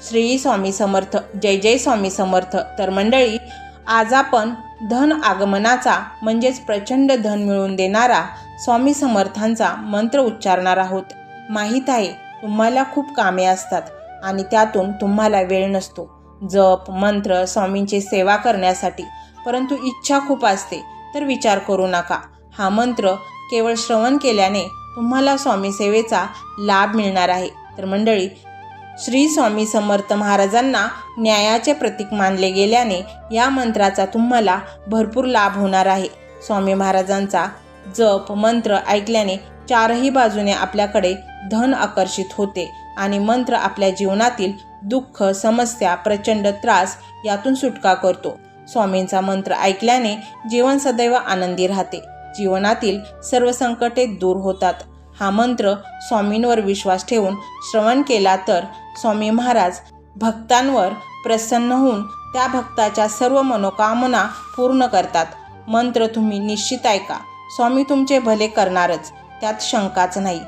श्री स्वामी समर्थ जय जय स्वामी समर्थ. तर मंडळी आज आपण धन आगमनाचा म्हणजेच प्रचंड धन मिळवून देणारा स्वामी समर्थांचा मंत्र उच्चारणार आहोत. माहीत आहे तुम्हाला खूप कामे असतात आणि त्यातून तुम्हाला वेळ नसतो. जप मंत्र स्वामींची सेवा करण्यासाठी. परंतु इच्छा खूप असते तर विचार करू नका. हा मंत्र केवळ श्रवण केल्याने तुम्हाला स्वामी सेवेचा लाभ मिळणार आहे. तर मंडळी श्री स्वामी समर्थ महाराजांना न्यायाचे प्रतीक मानले गेल्याने या मंत्राचा तुम्हाला भरपूर लाभ होणार आहे. स्वामी महाराजांचा जप मंत्र ऐकल्याने चारही बाजूने आपल्याकडे धन आकर्षित होते आणि मंत्र आपल्या जीवनातील दुःख समस्या प्रचंड त्रास यातून सुटका करतो. स्वामींचा मंत्र ऐकल्याने जीवन सदैव आनंदी राहते. जीवनातील सर्व संकटे दूर होतात. हा मंत्र स्वामींवर विश्वास ठेवून श्रवण केला तर स्वामी महाराज भक्तांवर प्रसन्न होऊन त्या भक्ताच्या सर्व मनोकामना पूर्ण करतात. मंत्र तुम्ही निश्चित ऐका. स्वामी तुमचे भले करणारच त्यात शंकाच नाही.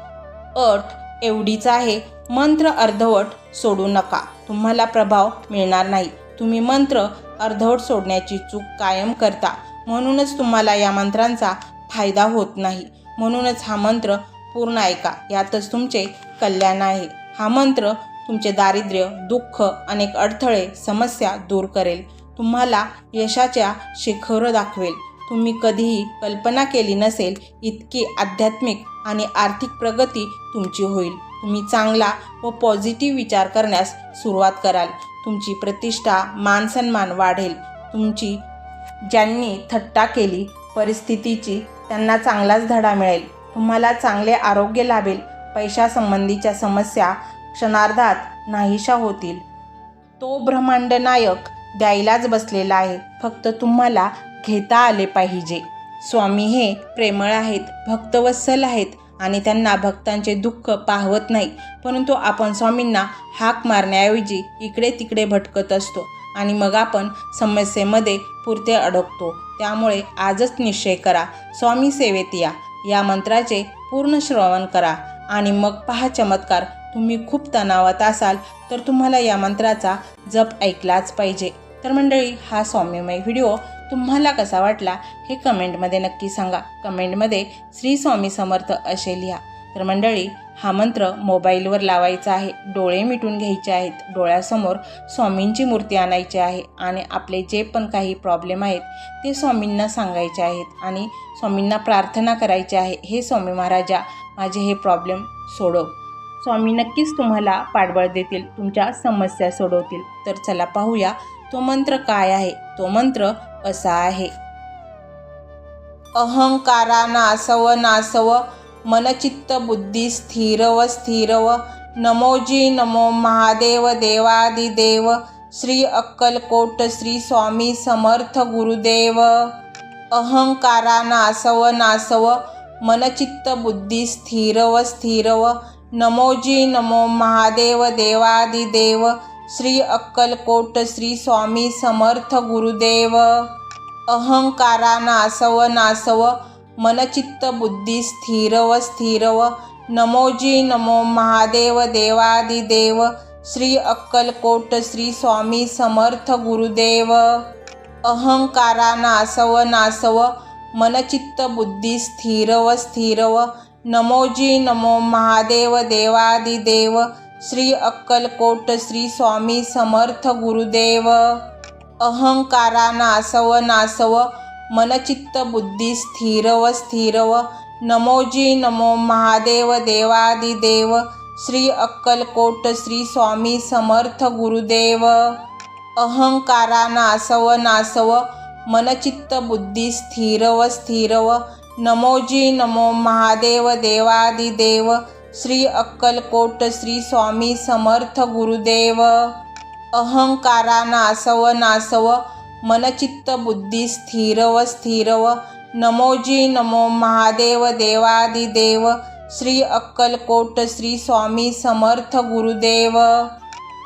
अट एवढीच आहे मंत्र अर्धवट सोडू नका. तुम्हाला प्रभाव मिळणार नाही. तुम्ही मंत्र अर्धवट सोडण्याची चूक कायम करता. म्हणूनच तुम्हाला या मंत्रांचा फायदा होत नाही. म्हणूनच हा मंत्र पूर्ण ऐका. यातच तुमचे कल्याण आहे. हा मंत्र तुमचे दारिद्र्य दुःख अनेक अडथळे समस्या दूर करेल. तुम्हाला यशाच्या शिखर दाखवेल. तुम्ही कधीही कल्पना केली नसेल इतकी आध्यात्मिक आणि आर्थिक प्रगती तुमची होईल. तुम्ही चांगला व पॉझिटिव्ह विचार करण्यास सुरुवात कराल. तुमची प्रतिष्ठा मानसन्मान वाढेल. तुमची ज्यांनी थट्टा केली परिस्थितीची त्यांना चांगलाच धडा मिळेल. तुम्हाला चांगले आरोग्य लाभेल. पैशासंबंधीच्या समस्या क्षणार्धात नाहीशा होतील. तो ब्रह्मांड नायक द्यायलाच बसलेला आहे. फक्त तुम्हाला घेता आले पाहिजे. स्वामी हे प्रेमळ आहेत भक्तवत्सल आहेत आणि त्यांना भक्तांचे दुःख पाहवत नाही. परंतु आपण स्वामींना हाक मारण्याऐवजी इकडे तिकडे भटकत असतो आणि मग आपण समस्येमध्ये पुरते अडकतो. त्यामुळे आजच निश्चय करा. स्वामी सेवेत या. या मंत्राचे पूर्ण श्रवण करा आणि मग पहा चमत्कार तुम्ही खूप तणावात असाल तर तुम्हाला या मंत्राचा जप ऐकलाच पाहिजे. तर मंडळी हा सौम्यमय व्हिडिओ तुम्हाला कसा वाटला हे कमेंटमध्ये नक्की सांगा. कमेंटमध्ये श्री स्वामी समर्थ असे लिहा. तर मंडळी हा मंत्र मोबाईलवर लावायचा आहे. डोळे मिटून घ्यायचे आहेत. डोळ्यासमोर स्वामींची मूर्ती आणायची आहे आणि आपले जे पण काही प्रॉब्लेम आहेत ते स्वामींना सांगायचे आहेत आणि स्वामींना प्रार्थना करायची आहे. हे स्वामी महाराजा माझे हे प्रॉब्लेम सोडव. स्वामी नक्कीच तुम्हाला पाठबळ देतील तुमच्या समस्या सोडवतील. तर चला पाहूया तो मंत्र काय आहे? तो मंत्र असा आहे. अहंकारा नासव नासव मनचित्त बुद्धी स्थिरव स्थिरव नमोजी नमो महादेव देवादिदेव श्री अक्कलकोट श्री स्वामी समर्थ गुरुदेव. अहंकारा नासव नासव मनचित्त बुद्धी स्थिरव स्थिरव नमोजी नमो महादेव देवादिदेव श्री अक्कलकोट श्री स्वामी समर्थ गुरुदेव. अहंकारा नासव नासव मनचित्त बुद्धी स्थिरव स्थिरव. नमोजी नमो महादेव देवादिदेव श्री अक्कलकोट श्री स्वामी समर्थ गुरुदेव. अहंकारा नासव नासव मनचित्त बुद्धी स्थिरव स्थिरव. नमोजी नमो महादेव देवादिदेव श्री अक्कलकोट श्री स्वामी समर्थ गुरुदेव. अहंकारा नासव नासव मनचित्त बुद्धी स्थिरव स्थिरव. नमोजी नमो महादेव देवादिदेव श्री अक्कलकोट श्री स्वामी समर्थ गुरुदेव. अहंकारा नासव नासव मनचित्त बुद्धी स्थिरव स्थिरव. नमोजी नमो महादेव देवादिदेव श्री अक्कलकोट श्री स्वामी समर्थ गुरुदेव. अहंकारा नासव नासव मनचित्त बुद्धी स्थिरव स्थिरव. नमोजी नमो महादेव देवादिदेव श्री अक्कलकोट श्री स्वामी समर्थ गुरुदेव.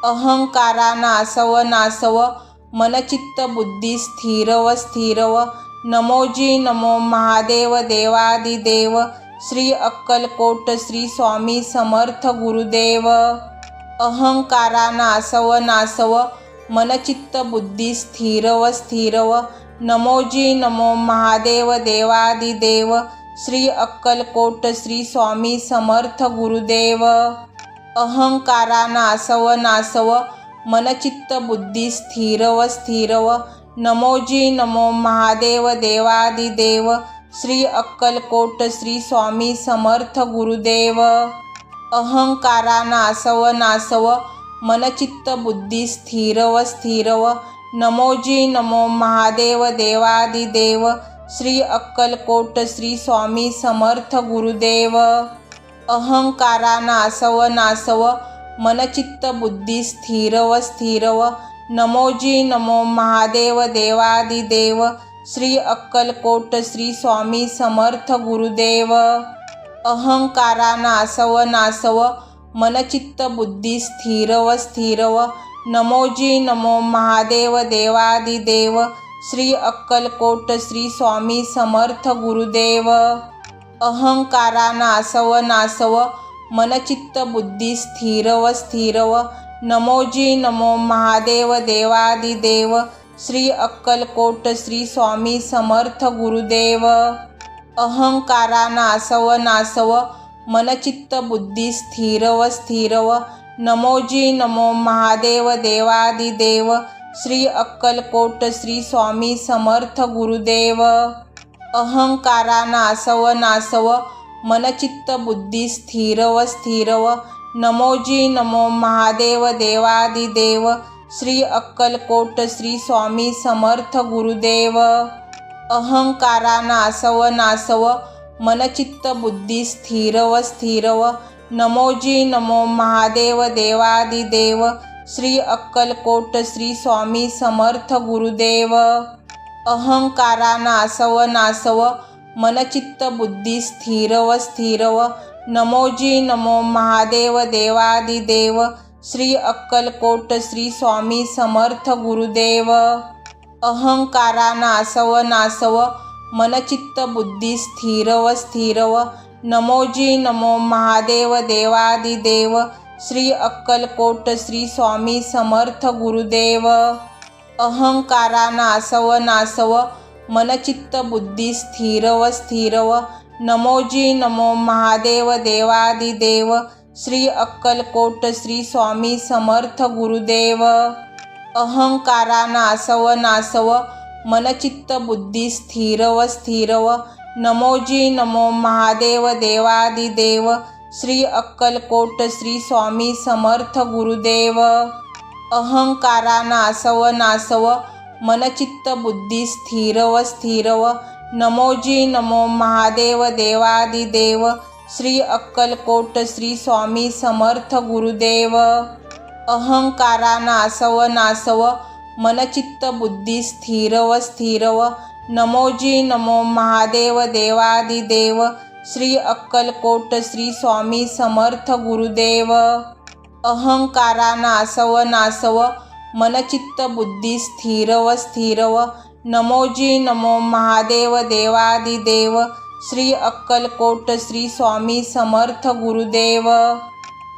अहंकारा नासव नासव मनचित्त बुद्धी स्थिरव स्थिरव. नमोजी नमो महादेव देवादिदेव श्री अक्कलकोट श्री स्वामी समर्थ गुरुदेव. अहंकारा नासव नासव मनचित्त बुद्धी स्थिरव स्थिरव. नमोजी नमो महादेव देवादिदेव श्री अक्कलकोट श्री स्वामी समर्थ गुरुदेव. अहंकारा नासव नासव मनचित्त बुद्धी स्थिरव स्थिरव. नमोजी नमो महादेव देवादिदेव श्री अक्कलकोट श्री स्वामी समर्थ गुरुदेव. अहंकारा नासव नासव मनचित्त बुद्धी स्थिरव स्थिरव. नमोजी नमो महादेव देवादिदेव श्री अक्कलकोट श्री स्वामी समर्थ गुरुदेव. अहंकारा नासव नासव मनचित्त बुद्धी स्थिरव स्थिरव. नमोजी नमो महादेव देवादिदेव श्री अक्कलकोट श्री स्वामी समर्थ गुरुदेव. अहंकारा नासव नासव मनचित्त बुद्धी स्थिरव स्थिरव. नमोजी नमो महादेव देवादिदेव श्री अक्कलकोट श्री स्वामी समर्थ गुरुदेव. अहंकारा नासव नासव मनचित्त बुद्धी स्थिरव स्थिरव. नमोजी नमो महादेव देवादिदेव श्री अक्कलकोट श्री स्वामी समर्थ गुरुदेव. अहंकारा नासव नासव मनचित्त बुद्धी स्थिरव स्थिरव. नमोजी नमो महादेव देवादिदेव श्री अक्कलकोट श्री स्वामी समर्थ गुरुदेव. अहंकारा नासव नासव मनचित्त बुद्धी स्थिरव स्थिरव. नमोजी नमो महादेव देवादिदेव श्री अक्कलकोट श्री स्वामी समर्थ गुरुदेव. अहंकारा नासव नासव मनचित्त बुद्धी स्थिरव स्थिरव. नमोजी नमो महादेव देवादिदेव श्री अक्कलकोट श्री स्वामी समर्थ गुरुदेव. अहंकारा नासव नासव मनचित्त बुद्धी स्थिरव स्थिरव. नमोजी नमो महादेव देवादिदेव श्री अक्कलकोट श्री स्वामी समर्थ गुरुदेव. अहंकारा नासव नासव मनचित्त बुद्धी स्थिरव स्थिरव. नमोजी नमो महादेव देवादिदेव श्री अक्कलकोट श्री स्वामी समर्थ गुरुदेव. अहंकारा नासव नासव मनचित्त बुद्धी स्थिरव स्थिरव. नमोजी नमो महादेव देवादिदेव श्री अक्कलकोट श्री स्वामी समर्थ गुरुदेव. अहंकारा नासव नासव मनचित्त बुद्धी स्थिरव स्थिरव. नमोजी नमो महादेव देवादिदेव श्री अक्कलकोट श्री स्वामी समर्थ गुरुदेव. अहंकारा नासव नासव मनचित्त बुद्धी स्थिरव स्थिरव. नमोजी नमो महादेव देवादिदेव श्री अक्कलकोट श्री स्वामी समर्थ गुरुदेव. अहंकारा नासव नासव मनचित्त बुद्धी स्थिरव स्थिरव. नमोजी नमो महादेव देवादिदेव श्री अक्कलकोट श्री स्वामी समर्थ गुरुदेव. अहंकारा नासव नासव मनचित्त बुद्धी स्थिरव स्थिरव. नमोजी नमो महादेव देवादिदेव श्री अक्कलकोट श्री स्वामी समर्थ गुरुदेव.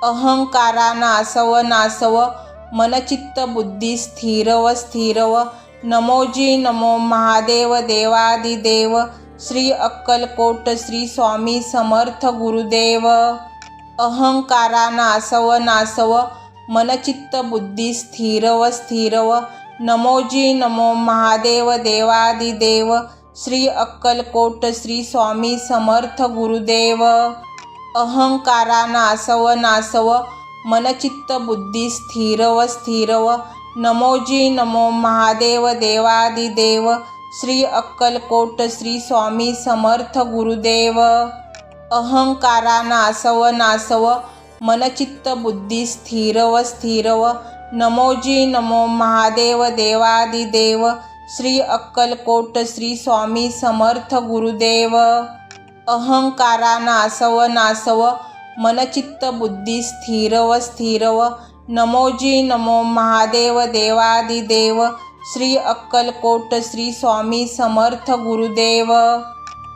अहंकारा नासव नासव मनचित्त बुद्धी स्थिरव स्थिरव. नमोजी नमो महादेव देवादिदेव श्री अक्कलकोट श्री स्वामी समर्थ गुरुदेव. अहंकारा नासव नासव मनचित्त बुद्धी स्थिरव स्थिरव. नमोजी नमो महादेव देवादिदेव श्री अक्कलकोट श्री स्वामी समर्थ गुरुदेव. अहंकारा नासव नासव मनचित्त बुद्धी स्थिरव स्थिरव. नमोजी नमो महादेव देवादिदेव श्री अक्कलकोट श्री स्वामी समर्थ गुरुदेव. अहंकारा नासव नासव मनचित्त बुद्धी स्थिरव स्थिरव. नमोजी नमो महादेव देवादिदेव श्री अक्कलकोट श्री स्वामी समर्थ गुरुदेव. अहंकारा नासव नासव मनचित्त बुद्धी स्थिरव स्थिरव. नमोजी नमो महादेव देवादिदेव श्री अक्कलकोट श्री स्वामी समर्थ गुरुदेव.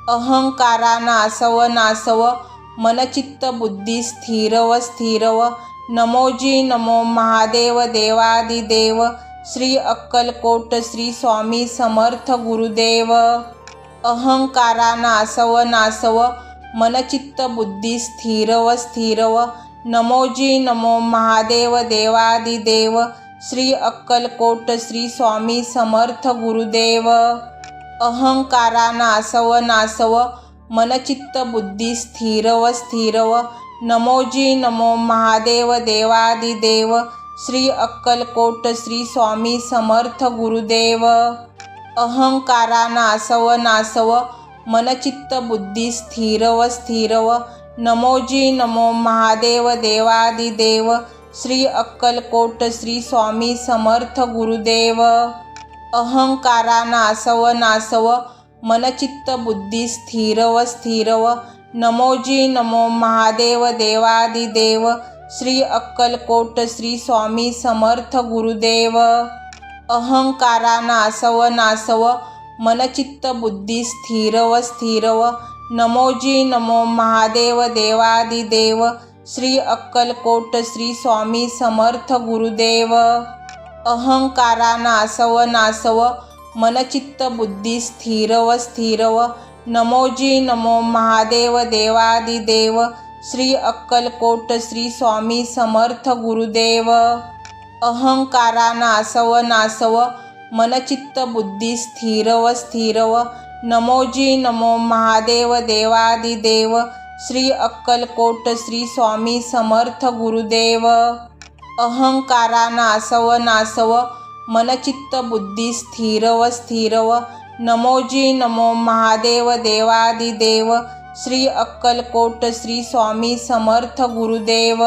अहंकारा नासव नासव मनचित्त बुद्धी स्थिरव स्थिरव. नमोजी नमो महादेव देवादिदेव श्री अक्कलकोट श्री स्वामी समर्थ गुरुदेव. अहंकारा नासव नासव मनचित्त बुद्धी स्थिरव स्थिरव. नमोजी नमो महादेव देवादिदेव श्री अक्कलकोट श्री स्वामी समर्थ गुरुदेव. अहंकारा नासव नासव मनचित्त बुद्धी स्थिरव स्थिरव. नमोजी नमो महादेव देवादिदेव श्री अक्कलकोट श्री स्वामी समर्थ गुरुदेव. अहंकारा नासव नासव मनचित्त बुद्धी स्थिरव स्थिरव नमोजी नमो महादेव देवादिदेव श्री अक्कलकोट श्री स्वामी समर्थ गुरुदेव. अहंकारा नासव नासव मनचित्त बुद्धी स्थिरव स्थिरव नमोजी नमो महादेव देवादिदेव श्री अक्कलकोट श्री स्वामी समर्थ गुरुदेव. अहंकारा नासव नासव मनचित्त बुद्धी स्थिरव स्थिरव. नमोजी नमो महादेव देवादिदेव श्री अक्कलकोट श्री स्वामी समर्थ गुरुदेव. अहंकारा नासव नासव मनचित्त बुद्धी स्थिरव स्थिरव. नमोजी नमो महादेव देवादिदेव श्री अक्कलकोट श्री स्वामी समर्थ गुरुदेव. अहंकारा नासव नासव मनचित्त बुद्धी स्थिरव स्थिरव. नमोजी नमो महादेव देवादिदेव श्री अक्कलकोट श्री स्वामी समर्थ गुरुदेव. अहंकारा नासव नासव मनचित्त बुद्धी स्थिरव स्थिरव. नमोजी नमो महादेव देवादिदेव श्री अक्कलकोट श्री स्वामी समर्थ गुरुदेव.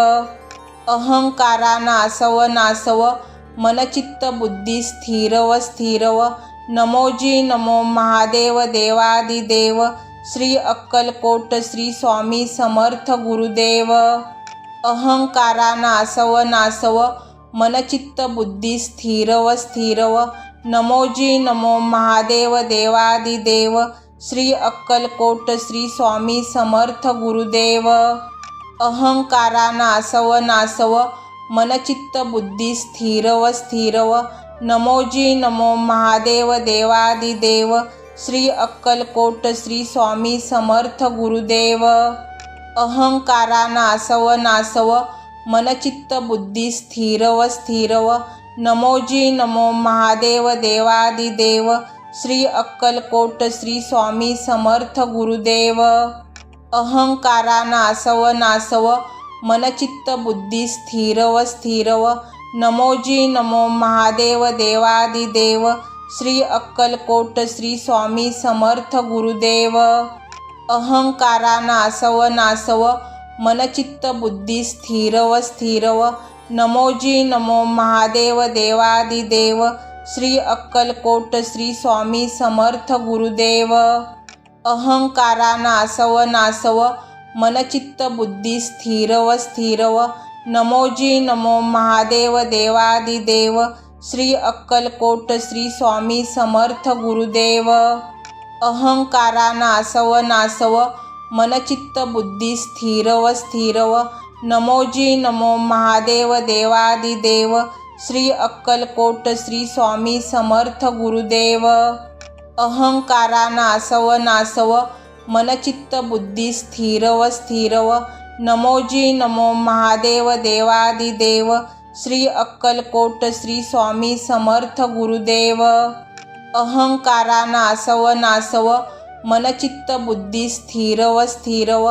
अहंकारा नासव नासव मनचित्त बुद्धी स्थिरव स्थिरव. नमोजी नमो महादेव देवादिदेव श्री अक्कलकोट श्री स्वामी समर्थ गुरुदेव. अहंकारा नासव नासव मनचित्त बुद्धी स्थिरव स्थिरव. नमोजी नमो महादेव देवादिदेव श्री अक्कलकोट श्री स्वामी समर्थ गुरुदेव. अहंकारा नासव नासव मनचित्त बुद्धी स्थिरव स्थिरव. नमोजी नमो महादेव देवादिदेव श्री अक्कलकोट श्री स्वामी समर्थ गुरुदेव. अहंकारा नासव नासव मनचित्त बुद्धी स्थिरव स्थिरव. नमोजी नमो महादेव देवादिदेव श्री अक्कलकोट श्री स्वामी समर्थ गुरुदेव. अहंकारा नासव नासव मनचित्त बुद्धी स्थिरव स्थिरव. नमोजी नमो महादेव देवादिदेव श्री अक्कलकोट श्री स्वामी समर्थ गुरुदेव. अहंकारा नासव नासव मनचित्त बुद्धी स्थिरव स्थिरव. नमोजी नमो महादेव देवादिदेव श्री अक्कलकोट श्री स्वामी समर्थ गुरुदेव. अहंकारा नासव नासव मनचित्त बुद्धी स्थिरव स्थिरव. नमोजी नमो महादेव देवादिदेव श्री अक्कलकोट श्री स्वामी समर्थ गुरुदेव. अहंकारा नासव नासव मनचित्त बुद्धी स्थिरव स्थिरव. नमोजी नमो महादेव देवादिदेव श्री अक्कलकोट श्री स्वामी समर्थ गुरुदेव. अहंकारा नासव नासव मनचित्त बुद्धी स्थिरव स्थिरव नमोजी नमो महादेव देवादिदेव श्री अक्कलकोट श्री स्वामी समर्थ गुरुदेव. अहंकारा नासव नासव मनचित्त बुद्धी स्थिरव स्थिरव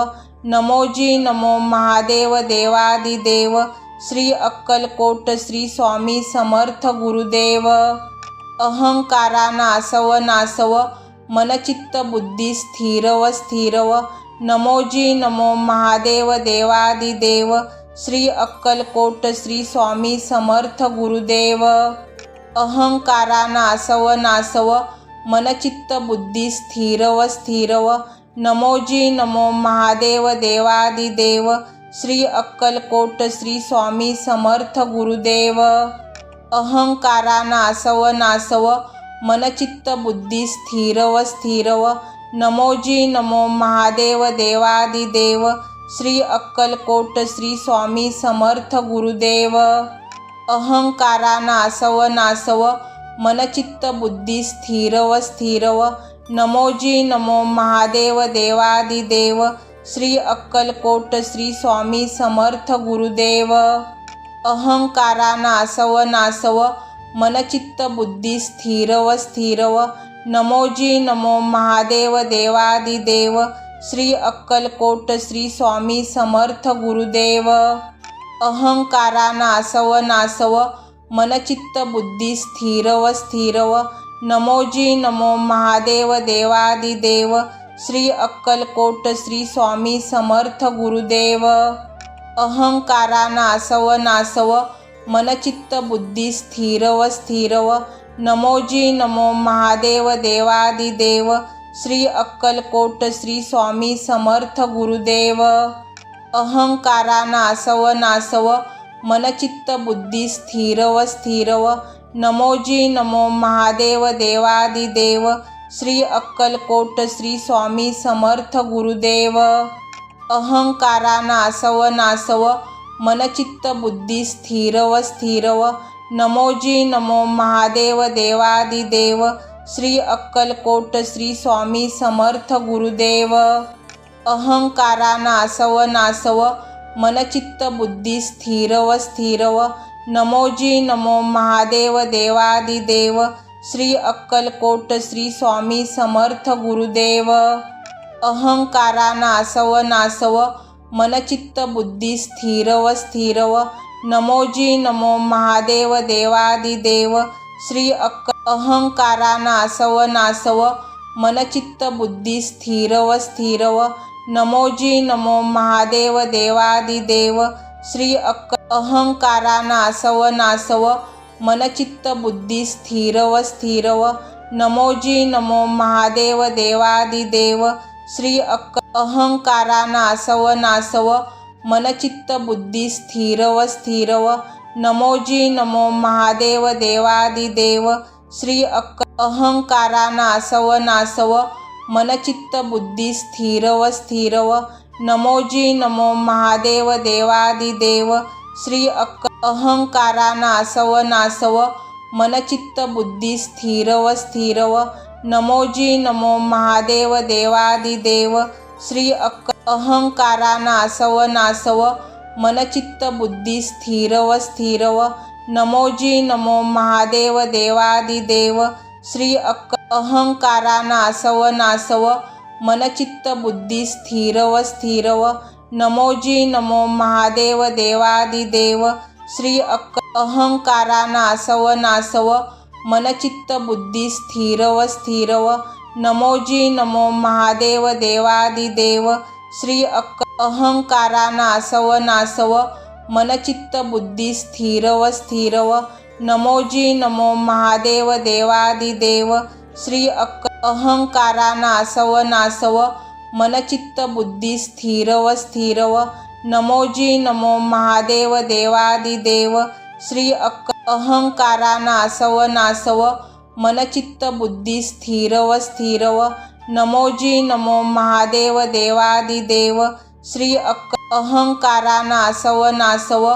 नमोजी नमो महादेव देवादिदेव श्री अक्कलकोट श्री स्वामी समर्थ गुरुदेव. अहंकारा नासव नासव मनचित्त बुद्धी स्थिरव स्थिरव. नमोजी नमो महादेव देवादिदेव श्री अक्कलकोट श्री स्वामी समर्थ गुरुदेव. अहंकारा नासव नासव मनचित्त बुद्धी स्थिरव स्थिरव. नमोजी नमो महादेव देवादिदेव श्री अक्कलकोट श्री स्वामी समर्थ गुरुदेव. अहंकारा नासव नासव मनचित्त बुद्धी स्थिरव स्थिरव. नमोजी नमो महादेव देवादिदेव श्री अक्कलकोट श्री स्वामी समर्थ गुरुदेव. अहंकारा नासव नासव मनचित्त बुद्धी स्थिरव स्थिरव. नमोजी नमो महादेव देवादिदेव श्री अक्कलकोट श्री स्वामी समर्थ गुरुदेव. अहंकारा नासव नासव मनचित्त बुद्धी स्थिरव स्थिरव. नमोजी नमो महादेव देवादिदेव श्री अक्कलकोट श्री स्वामी समर्थ गुरुदेव. अहंकारा नासव नासव मनचित्त बुद्धी स्थिरव स्थिरव. नमोजी नमो महादेव देवादिदेव श्री अक्कलकोट श्री स्वामी समर्थ गुरुदेव. अहंकारा नासव नासव मनचित्त बुद्धी स्थिरव स्थिरव. नमोजी नमो महादेव देवादिदेव श्री अक्कलकोट श्री स्वामी समर्थ गुरुदेव. अहंकारा नासव नासव मनचित्त बुद्धी स्थिरव स्थिरव. नमोजी नमो महादेव देवादिदेव श्री अक्कलकोट श्री स्वामी समर्थ गुरुदेव. अहंकारा नासव नासव मनचित्त बुद्धी स्थिरव स्थिरव. नमोजी नमो महादेव देवादिदेव श्री अक्कलकोट श्री स्वामी समर्थ गुरुदेव. अहंकारा नासव नासव मनचित्त बुद्धी स्थिरव स्थिरव. नमोजी नमो महादेव देवादिदेव श्री अक्कलकोट श्री स्वामी समर्थ गुरुदेव. अहंकारा नासव नासव मनचित्त बुद्धी स्थिरव स्थिरव. नमोजी नमो महादेव देवादिदेव श्री अक्क अहंकारा नासव नासव मनचित्त बुद्धी स्थिरव स्थिरव. नमोजी नमो महादेव देवादिदेव श्री अक्क अहंकारा नासव नासव मनचित्त बुद्धी स्थिरव स्थिरव. नमोजी नमो महादेव देवादिदेव श्री अक्क अहंकारा नासव नासव मनचित्त बुद्धी स्थिरव स्थिरव. नमोजी नमो महादेव देवादिदेव श्री अक्क अहंकारा नासव नासव मनचित्त बुद्धी स्थिरव स्थिरव. नमोजी नमो महादेव देवादिदेव श्री अक्क अहंकाराना नासव नासव मनचित्त बुद्धी स्थिरव स्थिरव नमोजी नमो महादेव देवादिदेव श्री अक्क अहंकाराना नासव नासव मनचित्त बुद्धी स्थिरव स्थिरव नमोजी नमो महादेव देवादिदेव श्री अक्क अहंकाराना नासव नासव मनचित्त बुद्धी स्थिरव स्थिरव नमोजी नमो महादेव देवादिदेव श्री अक्क अहंकारा नासव नासव मनचित्त बुद्धी स्थिरव स्थिरव नमोजी नमो महादेव देवादिदेव श्री अक्क अहंकारा नासव नासव मनचित्त बुद्धी स्थिरव स्थिरव नमोजी नमो महादेव देवादिदेव श्री अक्क अहंकारा नासव नासव मनचित्त बुद्धी स्थिरव स्थिरव नमोजी नमो महादेव देवादिदेव श्री अक्क अहंकारा नासव नासव मनचित्त बुद्धी स्थिरव स्थिरव नमोजी नमो महादेव देवादिदेव श्री अक्क अहंकारा नासव नासव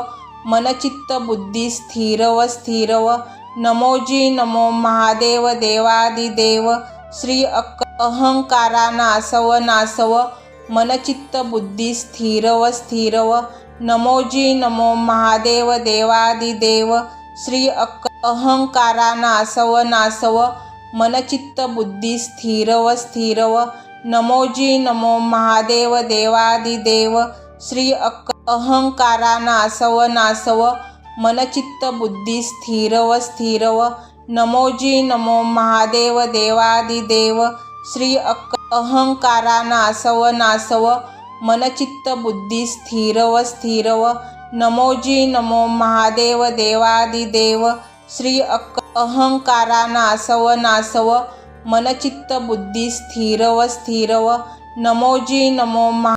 मनचित्त बुद्धी स्थिरव स्थिरव नमोजी नमो महादेव देवादिदेव श्री अक्क अहंकारानासव नासव मनचित्त बुद्धी स्थिरव स्थिरव नमोजी नमो महादेव देवादिदेव श्री अक्क अहंकारानासव नासव मनचित्त बुद्धी स्थिरव स्थिरव नमोजी नमो महादेव देवादिदेव श्री अक्क अहंकारानासव नासव नासव मनचित्त बुद्धी स्थिरव स्थिरव नमोजी नमो महादेव देवादिदेव श्री अक अहंकाराना सव नासव मनचित्त बुद्धी स्थिरव स्थिरव नमोजी नमो महादेव देवादिदेव श्री अक्क अहंकारा नासव नासव मनचित्त बुद्धी स्थिरव स्थिरव नमोजी नमो महा